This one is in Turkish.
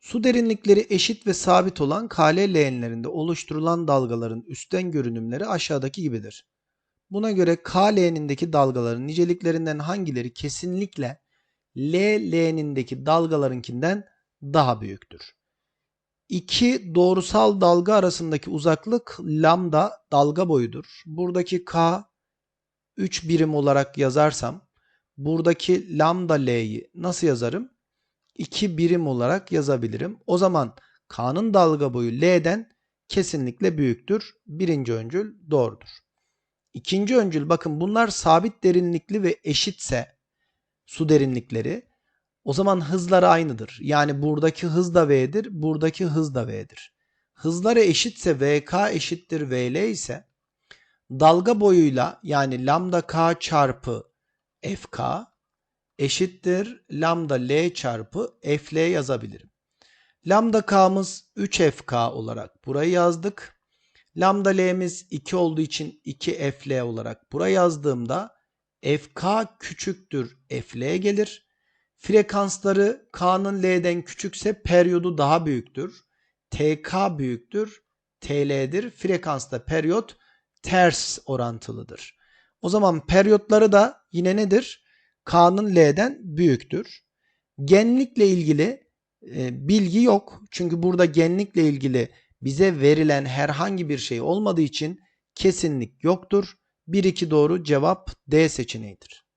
Su derinlikleri eşit ve sabit olan KL leğenlerinde oluşturulan dalgaların üstten görünümleri aşağıdaki gibidir. Buna göre K leğenindeki dalgaların niceliklerinden hangileri kesinlikle L leğenindeki dalgalarınkinden daha büyüktür? İki doğrusal dalga arasındaki uzaklık lambda dalga boyudur. Buradaki K 3 birim olarak yazarsam buradaki lambda L'yi nasıl yazarım? 2 birim olarak yazabilirim. O zaman K'nın dalga boyu L'den kesinlikle büyüktür. Birinci öncül doğrudur. İkinci öncül bakın bunlar sabit derinlikli ve eşitse su derinlikleri o zaman hızları aynıdır. Yani buradaki hız da V'dir, buradaki hız da V'dir. Hızları eşitse VK eşittir VL ise dalga boyuyla yani lambda K çarpı FK eşittir lambda L çarpı FL yazabilirim. Lambda K'mız 3FK olarak burayı yazdık. Lambda L'miz 2 olduğu için 2FL olarak buraya yazdığımda FK küçüktür FL gelir. Frekansları K'nın L'den küçükse periyodu daha büyüktür. TK büyüktür. TL'dir. Frekansta periyot ters orantılıdır. O zaman periyotları da yine nedir? K'nın L'den büyüktür. Genlikle ilgili e, bilgi yok. Çünkü burada genlikle ilgili bize verilen herhangi bir şey olmadığı için kesinlik yoktur. 1-2 doğru cevap D seçeneğidir.